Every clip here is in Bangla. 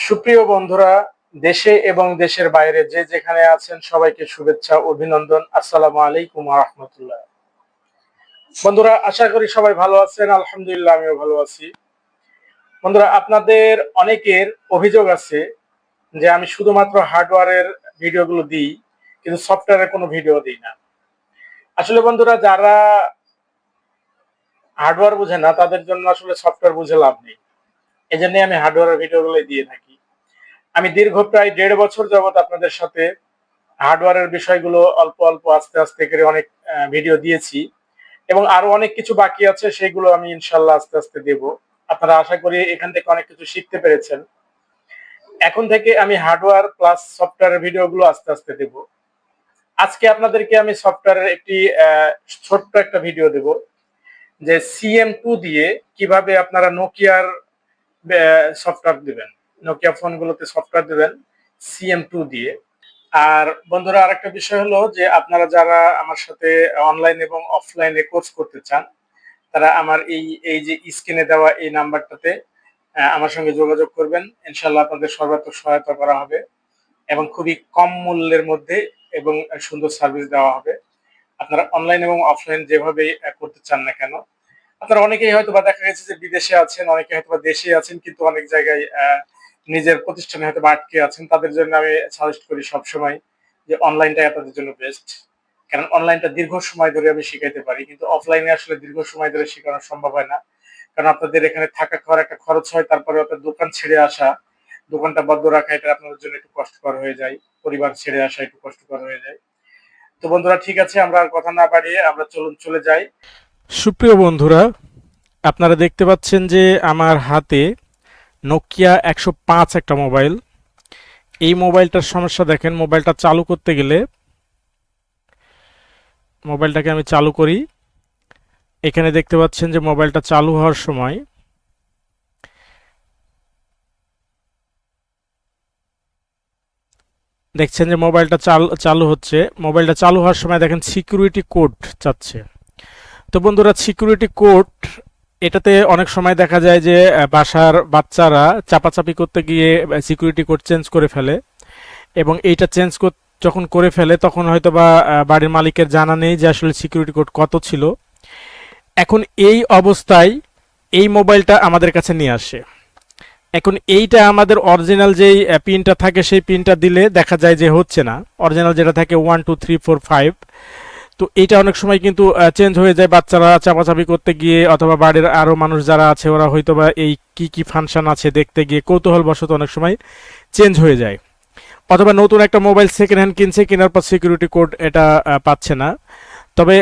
সুপ্রিয় বন্ধুরা, দেশে এবং দেশের বাইরে যে যেখানে আছেন সবাইকে শুভেচ্ছা, অভিনন্দন। আসসালামু আলাইকুম রহমতুল্লাহ বন্ধুরা, আশা করি সবাই ভালো আছেন। আলহামদুলিল্লাহ, আমিও ভালো আছি। বন্ধুরা, আপনাদের অনেকের অভিযোগ আছে যে আমি শুধুমাত্র হার্ডওয়্যারের ভিডিওগুলো দিই, কিন্তু সফটওয়্যারের কোনো ভিডিও দিই না। আসলে বন্ধুরা, যারা হার্ডওয়্যার বুঝে না, তাদের জন্য আসলে সফটওয়্যার বুঝে লাভ নেই। এই জন্য আমি হার্ডওয়্যারের ভিডিওগুলো দিয়ে থাকি। আমি দীর্ঘ প্রায় দেড় বছর যাবত আপনাদের সাথে হার্ডওয়্যারের বিষয়গুলো অল্প অল্প আস্তে আস্তে করে অনেক ভিডিও দিয়েছি। এবং আরও অনেক কিছু বাকি আছে, সেগুলো আমি ইনশাল্লাহ আস্তে আস্তে দেব। আপনারা আশা করি এখান থেকে অনেক কিছু শিখতে পেরেছেন। এখন থেকে আমি হার্ডওয়্যার প্লাস সফটওয়্যারের ভিডিওগুলো আস্তে আস্তে দেব। আজকে আপনাদেরকে আমি সফটওয়্যারের একটি ছোট্ট একটা ভিডিও দেব, যে সিএম টু দিয়ে কীভাবে আপনারা নোকিয়ার সফটওয়্যার দিবেন। নোকিয়া ফোনগুলোতে সফটওয়্যার দিবেন সিএম টু দিয়ে। আর বন্ধুরা আরেকটা বিষয় হলো যে আপনারা যারা আমার সাথে অনলাইন এবং অফলাইনে কোর্স করতে চান তারা আমার এই এই যে স্ক্রিনে দেওয়া এই নাম্বারটাতে আমার সঙ্গে যোগাযোগ করবেন। ইনশাল্লাহ আপনাদের সর্বাত্মক সহায়তা করা হবে এবং খুবই কম মূল্যের মধ্যে এবং সুন্দর সার্ভিস দেওয়া হবে। আপনারা অনলাইন এবং অফলাইন যেভাবে করতে চান না কেন আপনারা অনেকেই হয়তো বা দেখা গেছে যে বিদেশে আছেন অনেকে হয়তো বা দেশে আছেন কিন্তু অনেক জায়গায় আহ, নিজের প্রতিষ্ঠানে হয়তো বা আটকে আছেন, তাদের জন্য আমি সাজেস্ট করি সবসময় যে অনলাইনটা আপনাদের জন্য বেস্ট কারণ অনলাইনটা দীর্ঘ সময় ধরে আমি শিখাইতে পারি, কিন্তু অফলাইনে আসলে দীর্ঘ সময় ধরে শেখানো সম্ভব হয় না। কারণ আপনাদের এখানে থাকা খাওয়ার একটা খরচ হয়, তারপরে আপনার দোকান ছেড়ে আসা, দোকানটা বদ্ধ রাখা, এটা আপনাদের জন্য একটু কষ্টকর হয়ে যায়। পরিবার ছেড়ে আসা একটু কষ্টকর হয়ে যায়। তো বন্ধুরা, ঠিক আছে, আমরা আর কথা না বাড়িয়ে আমরা চলুন চলে যাই। সুপ্রিয় বন্ধুরা, আপনারা দেখতে পাচ্ছেন যে আমার হাতে নোকিয়া একশো পাঁচ একটা মোবাইল। এই মোবাইলটার সমস্যা দেখেন, মোবাইলটা চালু করতে গেলে মোবাইলটাকে আমি চালু করি। এখানে দেখতে পাচ্ছেন যে মোবাইলটা চালু হওয়ার সময় দেখছেন যে মোবাইলটা চাল, চালু হচ্ছে। মোবাইলটা চালু হওয়ার সময় দেখেন সিকিউরিটি কোড চাচ্ছে। তো বন্ধুরা সিকিউরিটি কোড এটাতে অনেক সময় দেখা যায় যে বাসার বাচ্চারা চাপাচাপি করতে গিয়ে সিকিউরিটি কোড চেঞ্জ করে ফেলে এবং এইটা চেঞ্জ যখন করে ফেলে তখন হয়তো বা বাড়ির মালিকের জানা নেই যে আসলে সিকিউরিটি কোড কত ছিল। এখন এই অবস্থায় এই মোবাইলটা আমাদের কাছে নিয়ে আসে। এখন এইটা আমাদের অরিজিনাল যেই পিনটা থাকে সেই পিনটা দিলে দেখা যায় যে হচ্ছে না। অরিজিনাল যেটা থাকে one two three four five তো এটা অনেক সময় কিন্তু চেঞ্জ হয়ে যায়, বাচ্চারা চাপাচাপি করতে গিয়ে অথবা বাড়ির আরও মানুষ যারা আছে, ওরা হয়তো বা এই কি কি ফাংশন আছে দেখতে গিয়ে কৌতূহলবশত অনেক সময় চেঞ্জ হয়ে যায়। অথবা নতুন একটা মোবাইল সেকেন্ড হ্যান্ড কিনছে, কেনার পর সিকিউরিটি কোড এটা পাচ্ছে না। তবে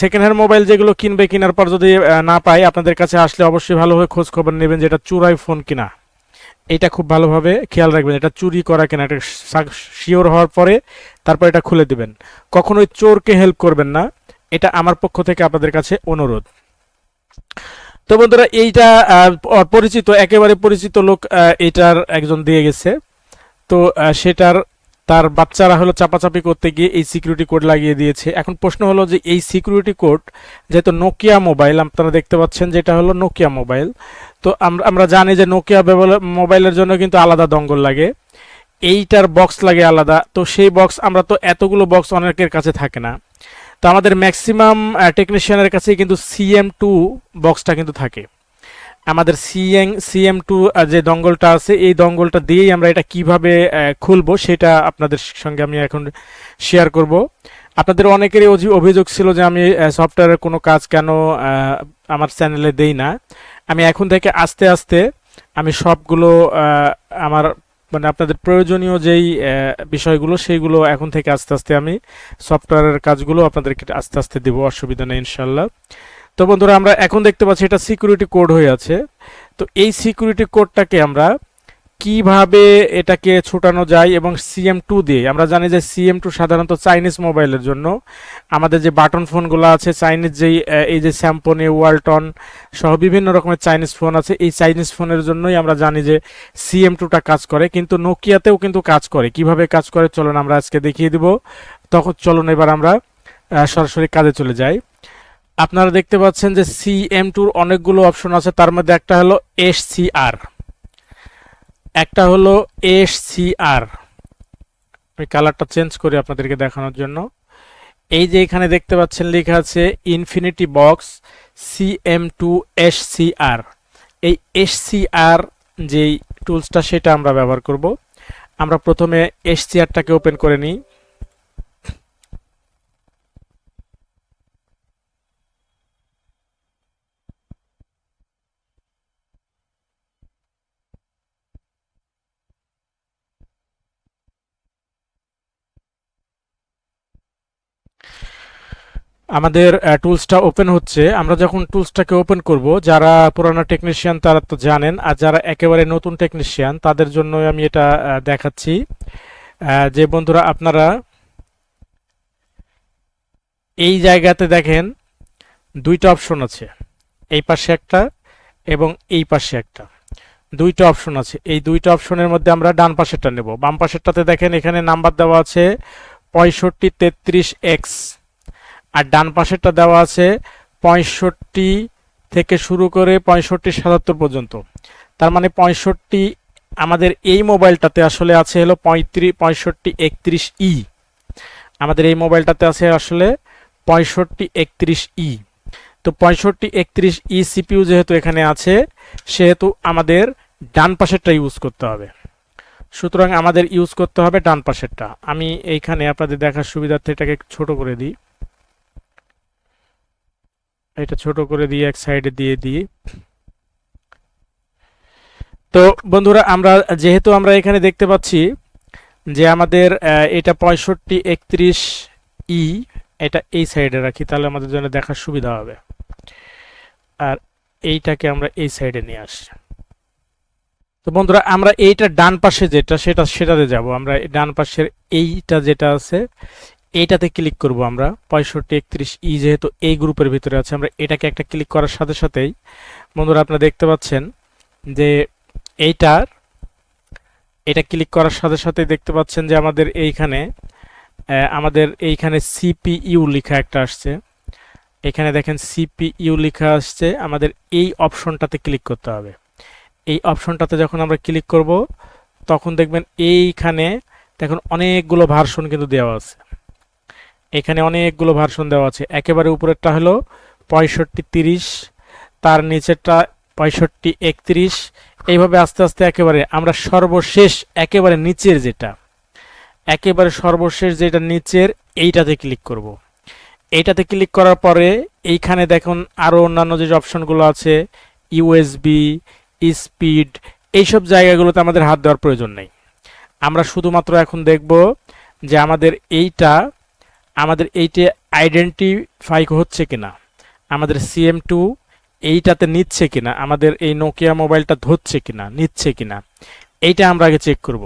সেকেন্ড হ্যান্ড মোবাইল যেগুলো কিনবে, কেনার পর যদি না পায়, আপনাদের কাছে আসলে অবশ্যই ভালোভাবে খোঁজ খবর নেবেন যে এটা চুরাই ফোন কিনা। এটা খুব ভালোভাবে খেয়াল রাখবেন, এটা চুরি করা কিনা, এটা শিওর হওয়ার পরে তারপর এটা খুলে দিবেন। কখনোই চোরকে হেল্প করবেন না, এটা আমার পক্ষ থেকে আপনাদের কাছে অনুরোধ। তো বন্ধুরা, এইটা পরিচিত, একেবারে পরিচিত লোক এটার একজন দিয়ে গেছে। তো সেটার, তার বাচ্চারা হলো চাপাচাপি করতে গিয়ে এই সিকিউরিটি কোড লাগিয়ে দিয়েছে। এখন প্রশ্ন হলো যে এই সিকিউরিটি কোড যেহেতু নোকিয়া মোবাইল আপনারা দেখতে পাচ্ছেন যেটা হলো নোকিয়া মোবাইল তো আমরা জানি যে নোকিয়া মোবাইলের জন্য কিন্তু আলাদা দঙ্গল লাগে। এইটার বক্স লাগে আলাদা। তো সেই বক্স আমরা তো এতগুলো বক্স অনেকের কাছে থাকে না। তো আমাদের ম্যাক্সিমাম টেকনিশিয়ানের কাছে কিন্তু সিএম টু বক্সটা কিন্তু থাকে। আমাদের সিএং সিএম টু যে দঙ্গলটা আছে, এই দঙ্গলটা দিয়েই আমরা এটা কীভাবে খুলবো সেটা আপনাদের সঙ্গে আমি এখন শেয়ার করব। আপনাদের অনেকেরই অভিযোগ ছিল যে আমি সফটওয়্যারের কোনো কাজ কেন আমার চ্যানেলে দেই না। এখন থেকে আস্তে আস্তে আমি সবগুলো আমার মানে আপনাদের প্রয়োজনীয় যেই বিষয়গুলো সেইগুলো এখন থেকে আস্তে আস্তে আমি সফটওয়্যারের কাজগুলো আপনাদেরকে আস্তে আস্তে দেবো, অসুবিধা নেই ইনশাল্লাহ তো বন্ধুরা, আমরা এখন দেখতে পাচ্ছি এটা সিকিউরিটি কোড হয়ে আছে। তো এই সিকিউরিটি কোডটাকে আমরা কীভাবে এটাকে ছোটানো যায় এবং সিএম টু দিয়ে, আমরা জানি যে সিএম টু সাধারণত চাইনিজ মোবাইলের জন্য। আমাদের যে বাটন ফোনগুলো আছে চাইনিজ যেই এই যে স্যাম্পনি ওয়ালটন সহ বিভিন্ন রকমের চাইনিজ ফোন আছে, এই চাইনিজ ফোনের জন্যই আমরা জানি যে সিএম টুটা কাজ করে, কিন্তু নোকিয়াতেও কিন্তু কাজ করে। কীভাবে কাজ করে, চলুন আমরা আজকে দেখিয়ে দিব। তখন চলুন এবার আমরা সরাসরি কাজে চলে যাই। আপনারা দেখতে পাচ্ছেন যে সিএম টুর অনেকগুলো অপশন আছে, তার মধ্যে একটা হলো এস সি আর একটা হলো এস সি আর আমি কালারটা চেঞ্জ করি আপনাদেরকে দেখানোর জন্য। এই যে এখানে দেখতে পাচ্ছেন লেখা আছে infinity box C M two S C আর এই এস সি আর যেই টুলসটা সেটা আমরা ব্যবহার করব। আমরা প্রথমে এস সি আরটাকে ওপেন করে নিই। আমাদের টুলসটা ওপেন হচ্ছে। আমরা যখন টুলসটাকে ওপেন করব, যারা পুরানো টেকনিশিয়ান তারা তো জানেন, আর যারা একেবারে নতুন টেকনিশিয়ান তাদের জন্য আমি এটা দেখাচ্ছি। যে বন্ধুরা, আপনারা এই জায়গাতে দেখেন, দুইটা অপশন আছে। এই পাশে একটা এবং এই পাশে একটা। দুইটা অপশন আছে। এই দুইটা অপশনের মধ্যে আমরা ডান পাশেরটা নেব। বাম পাশেরটাতে দেখেন, এখানে নাম্বার দেওয়া আছে পঁয়ষট্টি তেত্রিশ এক্স আর ডান পাশেরটা দেওয়া আছে পঁয়ষট্টি থেকে শুরু করে পঁয়ষট্টি সাতাত্তর পর্যন্ত। তার মানে পঁয়ষট্টি আমাদের এই মোবাইলটাতে আসলে আছে হলো পঁয়ত্রিশ পঁয়ষট্টি একত্রিশ ই। আমাদের এই মোবাইলটাতে আছে আসলে পঁয়ষট্টি একত্রিশ ই। তো পঁয়ষট্টি একত্রিশ ই সিপিউ যেহেতু এখানে আছে, সেহেতু আমাদের ডান পাশেরটা ইউজ করতে হবে। সুতরাং আমাদের ইউজ করতে হবে ডান পাশেরটা। আমি এইখানে আপনাদের দেখার সুবিধার্থে এটাকে ছোট করে দিই। এটা ছোট করে দিয়ে এক সাইডে দিয়ে দিই। তো বন্ধুরা, আমরা যেহেতু আমরা এখানে দেখতে পাচ্ছি যে আমাদের এটা পঁয়ষট্টি একত্রিশ ই, এটা এই সাইডে রাখি, তাহলে আমাদের জন্য দেখার সুবিধা হবে। আর এইটাকে আমরা এই সাইডে নিয়ে আসি। তো বন্ধুরা, আমরা এইটা ডান পাশে যেটা, সেটা, সেটাতে যাব। আমরা ডান পাশের এইটা যেটা আছে এইটাতে ক্লিক করব আমরা। পঁয়ষট্টি, একত্রিশ, ই যেহেতু এই গ্রুপের ভিতরে আছে, আমরা এটাকে একটা ক্লিক করার সাথে সাথেই বন্ধুরা আপনারা দেখতে পাচ্ছেন যে এইটার, এটা ক্লিক করার সাথে সাথে দেখতে পাচ্ছেন যে আমাদের এইখানে আমাদের এইখানে সিপিইউ লেখা একটা আসছে। এখানে দেখেন সিপিইউ লেখা আসছে, আমাদের এই অপশনটাতে ক্লিক করতে হবে। এই অপশনটাতে যখন আমরা ক্লিক করব, তখন দেখবেন এইখানে দেখুন অনেকগুলো ভার্সন কিন্তু দেওয়া আছে। এখানে অনেকগুলো ভার্সন দেওয়া আছে। একেবারে উপরেরটা হলো পঁয়ষট্টি তিরিশ, তার নিচেরটা পঁয়ষট্টি একত্রিশ। এইভাবে আস্তে আস্তে একেবারে আমরা সর্বশেষ, একেবারে নিচের যেটা, একেবারে সর্বশেষ যেটা নিচের, এইটাতে ক্লিক করব। এইটাতে ক্লিক করার পরে এইখানে দেখুন আরও অন্যান্য যে অপশনগুলো আছে ইউএসবি স্পিড এইসব জায়গাগুলোতে আমাদের হাত দেওয়ার প্রয়োজন নেই। আমরা শুধুমাত্র এখন দেখব যে আমাদের এইটা আমাদের এইটা আইডেন্টিফাই হচ্ছে কিনা? আমাদের সিএম টু এইটাতে নিচ্ছে কিনা? আমাদের এই নোকিয়া মোবাইলটা ধরছে কিনা? নিচ্ছে কিনা? এইটা আমরা আগে চেক করব।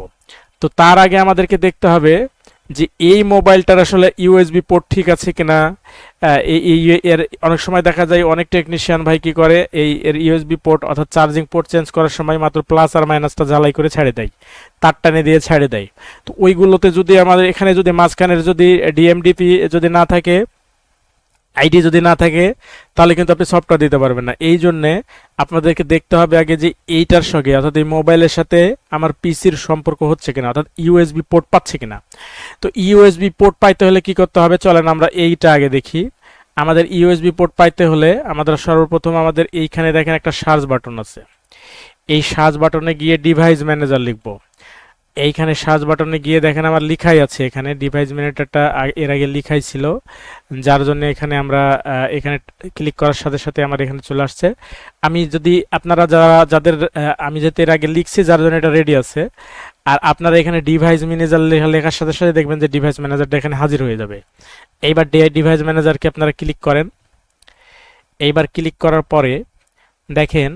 তো তার আগে আমাদেরকে দেখতে হবে যে এই মোবাইলটার আসলে ইউএসবি পোর্ট ঠিক আছে কিনা এই- এর অনেক সময় দেখা যায় অনেক টেকনিশিয়ান ভাই কি করে, এই, এর ইউএসবি পোর্ট অর্থাৎ চার্জিং পোর্ট চেঞ্জ করার সময় মাত্র প্লাস আর মাইনাসটা জ্বালাই করে ছেড়ে দেয়, তার টানে দিয়ে ছেড়ে দেয়। তো ওইগুলোতে যদি আমাদের, এখানে যদি মাঝখানের যদি ডিএমডিপি যদি না থাকে আইডি যদি না থাকে, তাহলে কিন্তু আপনি সফটওয়্যার দিতে পারবেন না। এই জন্যে আপনাদেরকে দেখতে হবে আগে যে এইটার সঙ্গে, অর্থাৎ এই মোবাইলের সাথে আমার পিসির সম্পর্ক হচ্ছে কিনা, অর্থাৎ ইউএসবি পোর্ট পাচ্ছে কিনা। তো ইউএসবি পোর্ট পাইতে হলে কি করতে হবে? চলেন আমরা এইটা আগে দেখি। আমাদের ইউএসবি পোর্ট পাইতে হলে আমাদের সর্বপ্রথম আমাদের এইখানে দেখেন একটা সার্চ বাটন আছে। এই সার্চ বাটনে গিয়ে ডিভাইস ম্যানেজার লিখব। এইখানে সার্চ বাটনে গিয়ে দেখেন আমার লিখাই আছে এখানে ডিভাইস ম্যানেজারটা এর আগে লিখাই ছিল, যার জন্য এখানে আমরা এখানে ক্লিক করার সাথে সাথে আমার এখানে চলে আসছে। আমি যদি আপনারা যারা, যাদের আমি যেহেতু এর আগে লিখছি, যার জন্য এটা রেডি আছে, আর আপনারা এখানে ডিভাইস ম্যানেজার লেখা, লেখার সাথে সাথে দেখবেন যে ডিভাইস ম্যানেজারটা এখানে হাজির হয়ে যাবে। এইবার ডিভাইস ম্যানেজারকে আপনারা ক্লিক করেন। এইবার ক্লিক করার পরে দেখেন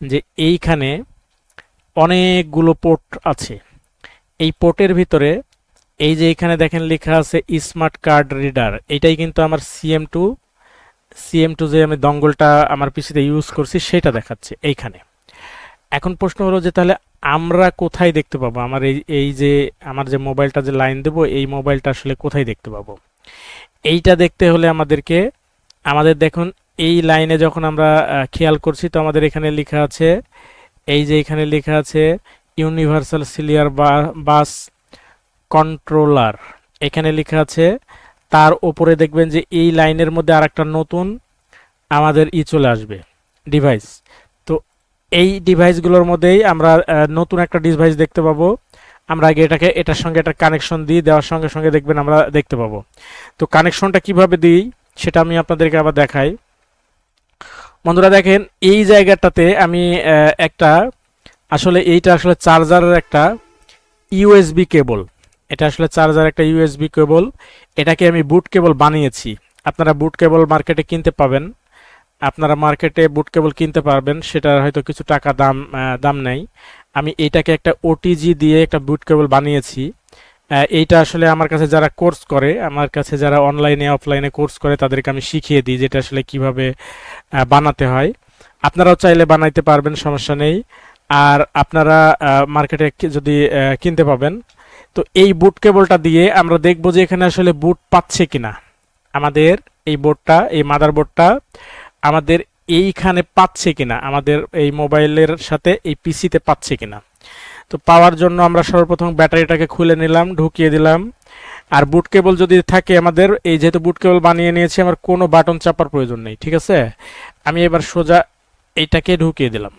যে এইখানে অনেকগুলো পোর্ট আছে। এই পোর্টের ভিতরে এই যে এখানে দেখেন লেখা আছে স্মার্ট কার্ড রিডার এইটাই কিন্তু আমার সিএম টু সিএম টু যে আমি দঙ্গলটা আমার পিসিতে ইউজ করছি সেটা দেখাচ্ছে এইখানে। এখন প্রশ্ন হলো যে তাহলে আমরা কোথায় দেখতে পাবো? আমার এই এই যে আমার যে মোবাইলটা যে লাইন দেবো, এই মোবাইলটা আসলে কোথায় দেখতে পাবো? এইটা দেখতে হলে আমাদেরকে, আমাদের দেখুন এই লাইনে যখন আমরা খেয়াল করছি তো আমাদের এখানে লেখা আছে, এই যে এখানে লেখা আছে ইউনিভার্সাল সিলিয়ার বাস কন্ট্রোলার। এখানে লেখা আছে, তার ওপরে দেখবেন যে এই লাইনের মধ্যে আরেকটা নতুন আমাদের ই চলে আসবে, ডিভাইস। তো এই ডিভাইসগুলোর মধ্যেই আমরা নতুন একটা ডিভাইস দেখতে পাবো। আমরা আগে এটাকে, এটার সঙ্গে একটা কানেকশন দিই দেওয়ার সঙ্গে সঙ্গে দেখবেন আমরা দেখতে পাবো। তো কানেকশনটা কীভাবে দিই, সেটা আমি আপনাদেরকে আবার দেখাই। বন্ধুরা দেখেন, এই জায়গাটাতে আমি একটা আসলে এইটা আসলে চার্জারের একটা ইউএসবি কেবল। এটা আসলে চার্জার একটা ইউএসবি কেবল। এটাকে আমি বুট কেবল বানিয়েছি। আপনারা বুট কেবল মার্কেটে কিনতে পাবেন। আপনারা মার্কেটে বুট কেবল কিনতে পারবেন, সেটার হয়তো কিছু টাকা দাম দাম নেই। আমি এইটাকে একটা ওটিজি দিয়ে একটা বুট কেবল বানিয়েছি। এইটা আসলে আমার কাছে যারা কোর্স করে, আমার কাছে যারা অনলাইনে অফলাইনে কোর্স করে, তাদেরকে আমি শিখিয়ে দিই যেটা আসলে কীভাবে বানাতে হয়। আপনারাও চাইলে বানাইতে পারবেন, সমস্যা নেই। আর আপনারা মার্কেটে যদি কিনতে পাবেন, তো এই বুট কেবলটা দিয়ে আমরা দেখব যে এখানে আসলে বুট পাচ্ছে কিনা। আমাদের এই বোর্ডটা এই মাদার বোর্ডটা আমাদের এইখানে পাচ্ছে কিনা, আমাদের এই মোবাইলের সাথে এই পিসিতে পাচ্ছে কিনা। তো পাওয়ার জন্য আমরা সর্বপ্রথম ব্যাটারিটাকে খুলে নিলাম, ঢুকিয়ে দিলাম। আর বুট কেবল যদি থাকে আমাদের, এই যেহেতু বুট কেবল বানিয়ে নিয়েছি, আমার কোনো বাটন চাপার প্রয়োজন নেই, ঠিক আছে? আমি এবার সোজা এইটাকে ঢুকিয়ে দিলাম।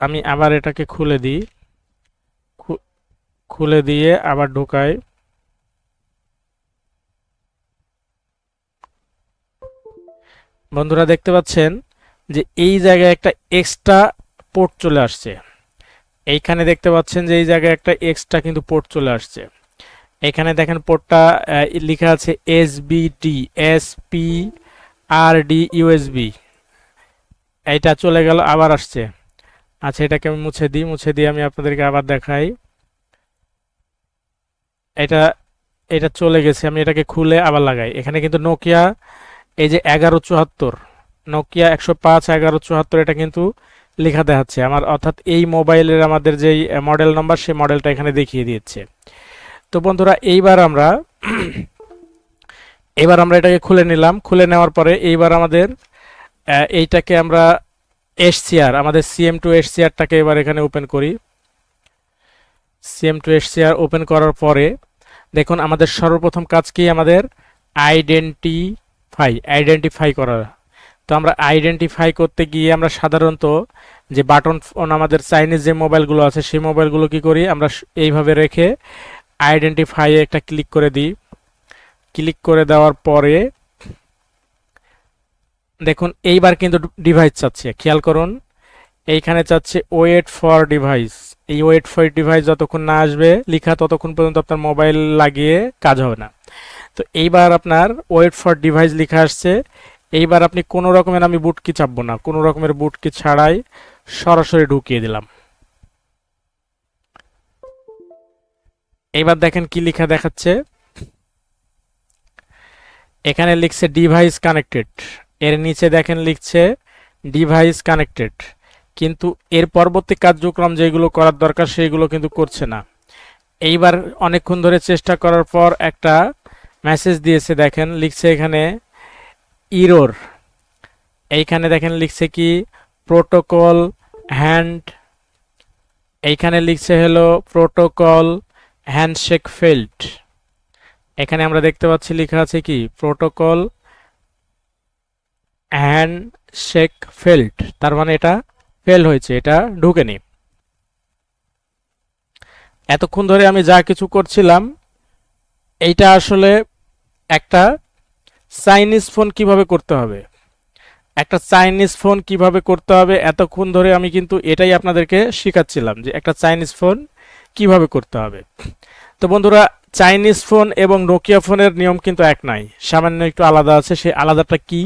আমি আবার এটাকে খুলে দিই। খুলে দিয়ে আবার ঢোকাই। বন্ধুরা দেখতে পাচ্ছেন যে এই জায়গায় একটা এক্সট্রা পোর্ট চলে আসছে। এইখানে দেখতে পাচ্ছেন যে এই জায়গায় একটা এক্সট্রা কিন্তু পোর্ট চলে আসছে। এখানে দেখেন পোর্টটা লেখা আছে S BD S P R D USB এইটা চলে গেল, আবার আসছে। আচ্ছা এটাকে আমি মুছে দিই, মুছে দিয়ে আমি আপনাদেরকে আবার দেখাই। এটা এটা চলে গেছে, আমি এটাকে খুলে আবার লাগাই। এখানে কিন্তু নোকিয়া এই যে এগারো চুয়াত্তর নোকিয়া একশো পাঁচ, এগারো চুয়াত্তর, এটা কিন্তু লেখা দেখাচ্ছে। আমার, অর্থাৎ এই মোবাইলের আমাদের যেই মডেল নাম্বার সেই মডেলটা এখানে দেখিয়ে দিচ্ছে তো বন্ধুরা, এইবার আমরা, এবার আমরা এটাকে খুলে নিলাম। খুলে নেওয়ার পরে এইবার আমাদের এইটাকে আমরা এসসিআর আমাদের সিএম টু এসসিআরটাকে এবার এখানে ওপেন করি। সিএম টু এসসিআর ওপেন করার পরে দেখুন, আমাদের সর্বপ্রথম কাজ কি? আমাদের আইডেন্টিফাই আইডেন্টিফাই করা তো আমরা আইডেন্টিফাই করতে গিয়ে আমরা সাধারণত যে বাটন ফোন আমাদের চাইনিজ যে মোবাইলগুলো আছে, সেই মোবাইলগুলো কি করি? আমরা এইভাবে রেখে আইডেন্টিফাই একটা ক্লিক করে দিই। ক্লিক করে দেওয়ার পরে দেখুন, এইবার কিন্তু ডিভাইস চাচ্ছে। খেয়াল করুন, এইখানে চাচ্ছে ওয়েট ফর ডিভাইস এই ওয়েট ফর ডিভাইস যতক্ষণ না আসবে, লেখা ততক্ষণ পর্যন্ত আপনার মোবাইল লাগিয়ে কাজ হবে না। তো এইবার আপনার ওয়েট ফর ডিভাইস লেখা আসছে। এইবার আপনি কোনো রকমের আমি বুট কি চাপবো না। কোনো রকমের বুট কি ছাড়াই সরাসরি ঢুকিয়ে দিলাম। এইবার দেখেন কি লেখা দেখাচ্ছে। এখানে লিখছে ডিভাইস কানেক্টেড এর নিচে দেখেন লিখছে ডিভাইস কানেক্টেড কিন্তু এর পরবর্তী কার্যক্রম যেগুলো করার দরকার সেইগুলো কিন্তু করছে না। এইবার অনেকক্ষণ ধরে চেষ্টা করার পর একটা মেসেজ দিয়েছে, দেখেন, লিখছে এখানে ইরোর এইখানে দেখেন লিখছে কি প্রোটোকল হ্যান্ড এইখানে লিখছে হলো প্রোটোকল হ্যান্ডশেক ফেল্ড এখানে আমরা দেখতে পাচ্ছি, লেখা আছে কি প্রোটোকল হ্যান্ড শেক ফেল্ড তার মানে এটা ফেল হয়েছে, এটা ঢুকেনি। এতক্ষণ ধরে আমি যা কিছু করছিলাম, এইটা আসলে একটা চাইনিজ ফোন কীভাবে করতে হবে? একটা চাইনিজ ফোন কীভাবে করতে হবে? এতক্ষণ ধরে আমি কিন্তু এটাই আপনাদেরকে শেখাচ্ছিলাম যে একটা চাইনিজ ফোন কীভাবে করতে হবে। তো বন্ধুরা চাইনিজ ফোন এবং নোকিয়া ফোনের নিয়ম কিন্তু এক নাই। সামান্য একটু আলাদা আছে সেই আলাদাটা কি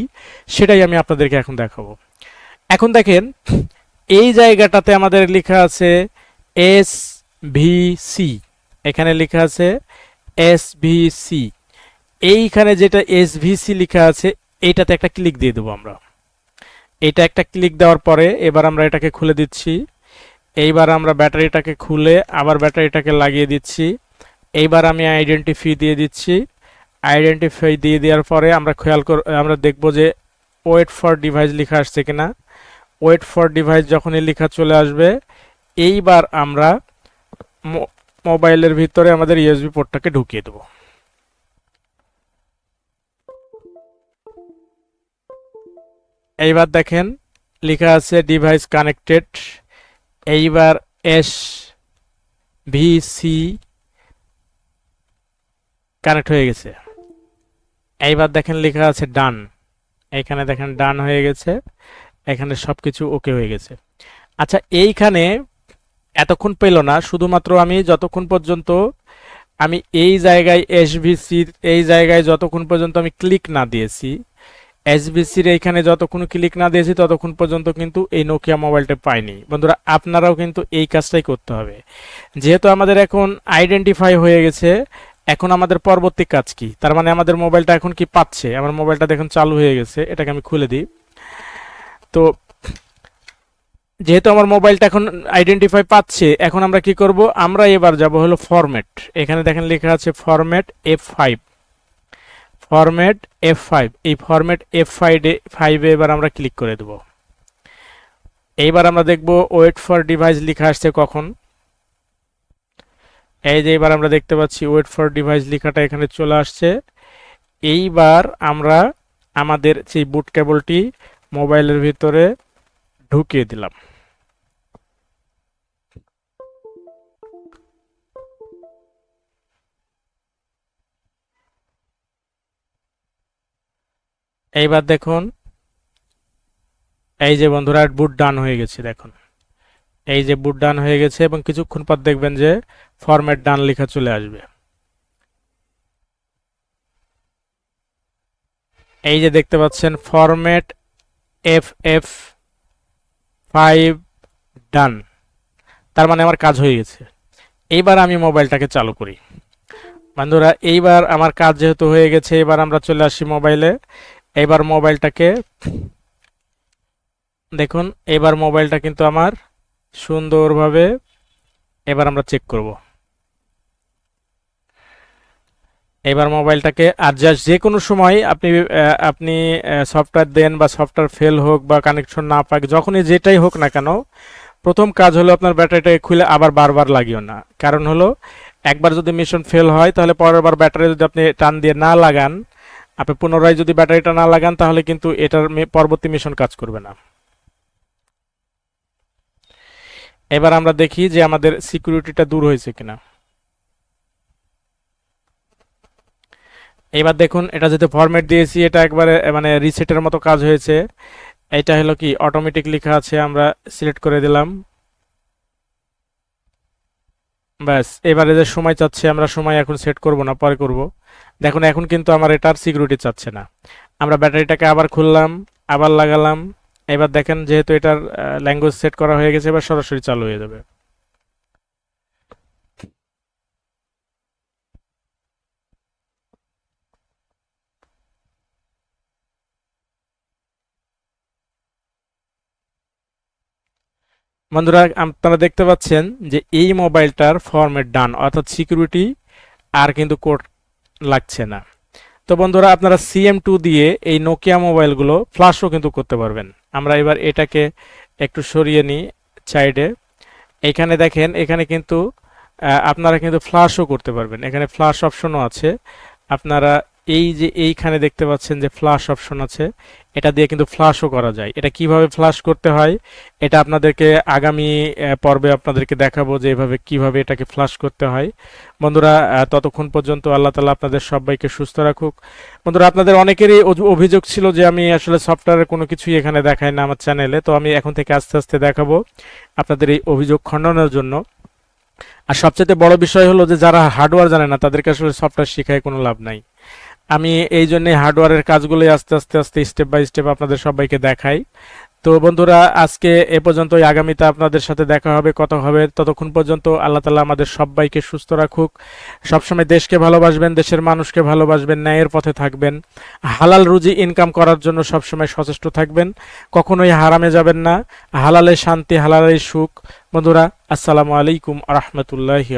সেটাই আমি আপনাদেরকে এখন দেখাবো। এখন দেখেন, এই জায়গাটাতে আমাদের লেখা আছে এস ভি সি। এখানে লেখা আছে এস ভি সি। এইখানে যেটা এস ভি সি লেখা আছে, এইটাতে একটা ক্লিক দিয়ে দেবো আমরা। এটা একটা ক্লিক দেওয়ার পরে এবার আমরা এটাকে খুলে দিচ্ছি। এইবার আমরা ব্যাটারিটাকে খুলে আবার ব্যাটারিটাকে লাগিয়ে দিচ্ছি। এইবার আমি আইডেন্টিফি দিয়ে দিচ্ছি। আইডেন্টিফাই দিয়ে দেওয়ার পরে আমরা খেয়াল কর আমরা দেখব যে ওয়েট ফর ডিভাইস লেখা আসছে কিনা। ওয়েট ফর ডিভাইস যখনই লেখা চলে আসবে, এইবার আমরা মোবাইলের ভিতরে আমাদের ইউএসবি পোর্টটাকে ঢুকিয়ে দেবো। এইবার দেখেন লেখা আছে ডিভাইস কানেক্টেড এইবার এস ভিসি কানেক্ট হয়ে গেছে। এইবার দেখেন লেখা আছে ডান। এখানে দেখেন ডান হয়ে গেছে। এখানে সব কিছু ওকে হয়ে গেছে। আচ্ছা এইখানে এতক্ষণ পেল না, শুধুমাত্র আমি যতক্ষণ পর্যন্ত আমি এই জায়গায় এসভিসির, এই জায়গায় যতক্ষণ পর্যন্ত আমি ক্লিক না দিয়েছি এস এসবিসির এইখানে যতক্ষণ ক্লিক না দিয়েছি, ততক্ষণ পর্যন্ত কিন্তু এই নোকিয়া মোবাইলটা পাইনি। বন্ধুরা, আপনারাও কিন্তু এই কাজটাই করতে হবে। যেহেতু আমাদের এখন আইডেন্টিফাই হয়ে গেছে এখন আমাদের পরবর্তী কাজ কি? তার মানে আমাদের মোবাইলটা এখন কি পাচ্ছে? আমার মোবাইলটা দেখুন চালু হয়ে গেছে, এটাকে আমি খুলে দিই। তো, যেহেতু আমার মোবাইলটা এখন আইডেন্টিফাই পাচ্ছে, এখন আমরা কি করব? আমরা এবার যাব হলো ফরম্যাট এখানে দেখেন লেখা আছে format F five format F five এই ফরম্যাট এফ ফাইভে ফাইভে এবার আমরা ক্লিক করে দেব। এইবার আমরা দেখব ওয়েট ফর ডিভাইস লেখা আসছে কখন? এই যে এবার আমরা দেখতে পাচ্ছি ওয়েট ফর ডিভাইস লেখাটা এখানে চলে আসছে। এইবার আমরা আমাদের সেই বুট কেবলটি মোবাইলের ভিতরে ঢুকিয়ে দিলাম। এইবার দেখুন, এই যে বন্ধুরা বুট ডান হয়ে গেছে দেখুন। এই যে বুট ডান হয়ে গেছে এবং কিছুক্ষণ পর দেখবেন যে ফরম্যাট ডান লেখা চলে আসবে। এই যে দেখতে পাচ্ছেন format F F five done তার মানে আমার কাজ হয়ে গেছে। এইবার আমি মোবাইলটাকে চালু করি। বন্ধুরা, এইবার আমার কাজ যেহেতু হয়ে গেছে, এবার আমরা চলে আসি মোবাইলে। এবার মোবাইলটাকে, দেখুন, এবার মোবাইলটা কিন্তু আমার সুন্দরভাবে এবার আমরা চেক করব। এবার মোবাইলটাকে আর জাস্ট যে কোনো সময় আপনি আপনি সফটওয়্যার দেন বা সফটওয়্যার ফেল হোক বা কানেকশন না পাক, যখনই যেটাই হোক না কেন, প্রথম কাজ হলো আপনার ব্যাটারিটাকে খুলে আবার বারবার লাগিও না। কারণ হলো, একবার যদি মিশন ফেল হয়, তাহলে পরের বার ব্যাটারি যদি আপনি টান দিয়ে না লাগান, আপনি পুনরায় যদি ব্যাটারিটা না লাগান, তাহলে কিন্তু এটার পরবর্তী মিশন কাজ করবে না। এবার আমরা দেখি যে আমাদের সিকিউরিটিটা দূর হয়েছে কিনা। এবার দেখুন, এটা যেহেতু ফরম্যাট দিয়েছি, এটা একবারে মানে রিসেটের মতো কাজ হয়েছে। এটা হলো কি অটোমেটিক লেখা আছে, আমরা সিলেক্ট করে দিলাম। ব্যাস, এবারে যে সময় চাচ্ছে, আমরা সময় এখন সেট করব না, পরে করব। দেখুন, এখন কিন্তু আমার এটার সিকিউরিটি চাচ্ছে না। আমরা ব্যাটারিটাকে আবার খুললাম, আবার লাগালাম। এবার দেখেন যেহেতু এটার ল্যাঙ্গুয়েজ সেট করা হয়ে গেছে, এবার সরাসরি চালু হয়ে যাবে। বন্ধুরা আপনারা দেখতে পাচ্ছেন যে এই মোবাইলটার ফরম্যাট ডান, অর্থাৎ সিকিউরিটি, আর কিন্তু কোড লাগছে না। তো বন্ধুরা, আপনারা সিএম টু দিয়ে এই নোকিয়া মোবাইলগুলো ফ্লাশও কিন্তু করতে পারবেন। আমরা এবার এটাকে একটু সরিয়ে নিই চাইডে এখানে দেখেন, এখানে কিন্তু আপনারা কিন্তু ফ্লাশও করতে পারবেন। এখানে ফ্লাশ অপশনও আছে। আপনারা এই যে এইখানে দেখতে পাচ্ছেন যে ফ্লাশ অপশন আছে, এটা দিয়ে কিন্তু ফ্লাশও করা যায়। এটা কীভাবে ফ্লাশ করতে হয়, এটা আপনাদেরকে আগামী পর্বে আপনাদেরকে দেখাবো যে এভাবে কীভাবে এটাকে ফ্লাশ করতে হয়। বন্ধুরা ততক্ষণ পর্যন্ত আল্লাহ তালা আপনাদের সবাইকে সুস্থ রাখুক। বন্ধুরা, আপনাদের অনেকেরই অভিযোগ ছিল যে আমি আসলে সফটওয়্যারের কোনো কিছুই এখানে দেখাই না আমার চ্যানেলে তো আমি এখন থেকে আস্তে আস্তে দেখাবো আপনাদের এই অভিযোগ খণ্ডনের জন্য। আর সবচেয়ে বড় বিষয় হলো যে যারা হার্ডওয়্যার জানে না, তাদেরকে আসলে সফটওয়্যার শেখায় কোনো লাভ নাই। আমি এই জন্য হার্ডওয়্যারের কাজগুলোই আস্তে আস্তে আস্তে স্টেপ বাই স্টেপ আপনাদের সবাইকে দেখাই। তো বন্ধুরা, আজকে এ পর্যন্তই। আগামীতে আপনাদের সাথে দেখা হবে, কথা হবে। ততক্ষণ পর্যন্ত আল্লাহ তালা আমাদের সবাইকে সুস্থ রাখুক। সবসময় দেশকে ভালোবাসবেন, দেশের মানুষকে ভালোবাসবেন, ন্যায়ের পথে থাকবেন। হালাল রুজি ইনকাম করার জন্য সবসময় সচেষ্ট থাকবেন। কখনোই হারামে যাবেন না। হালালে শান্তি হালালে সুখ। বন্ধুরা, আসসালামু আলাইকুম আ রহমতুল্লাহি